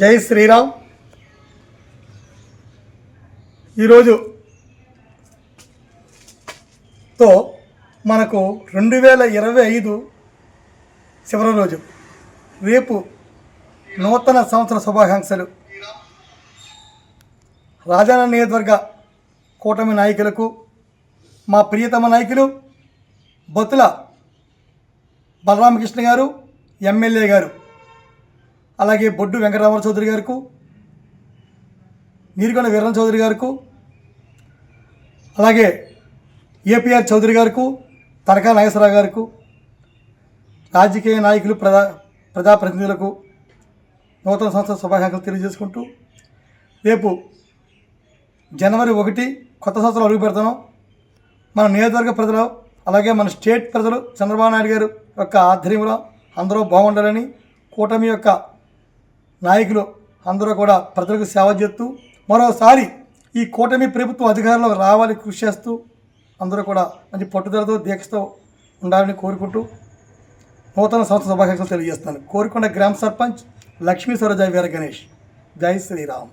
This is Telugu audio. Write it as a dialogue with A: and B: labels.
A: జై శ్రీరామ్. ఈరోజు తో మనకు రెండు వేల ఇరవై ఐదు చివరి రోజు. రేపు నూతన సంవత్సర శుభాకాంక్షలు. రాజాన నియోజకవర్గ కూటమి నాయకులకు మా ప్రియతమ నాయకులు బతుల బలరామకృష్ణ గారు ఎమ్మెల్యే గారు. అలాగే బొడ్డు వెంకటరామరావు చౌదరి గారికి నీరుకొండ వీరణ చౌదరి గారికి అలాగే ఏపీఆర్ చౌదరి గారికి తనకా నాగేశ్వరరావు గారికి రాజకీయ నాయకులు ప్రజా ప్రజాప్రతినిధులకు నూతన సంవత్సర శుభాకాంక్షలు తెలియజేసుకుంటూ రేపు జనవరి ఒకటి కొత్త సంవత్సరం అడుగు పెడతాను. మన నియోజకవర్గ ప్రజలు అలాగే మన స్టేట్ ప్రజలు చంద్రబాబు నాయుడు గారు యొక్క ఆధ్వర్యంలో అందరూ బాగుండాలని కూటమి యొక్క నాయకులు అందరూ కూడా ప్రజలకు సేవ చేస్తూ మరోసారి ఈ కూటమి ప్రభుత్వం అధికారంలో రావాలి కృషి చేస్తూ అందరూ కూడా మంచి పట్టుదలతో దీక్షతో ఉండాలని కోరుకుంటూ నూతన సంవత్సర శుభాకాంక్షలు తెలియజేస్తాను. కోరుకొండ గ్రామ సర్పంచ్ లక్ష్మీ సరోజాయి వీర గణేష్. జై శ్రీరామ్.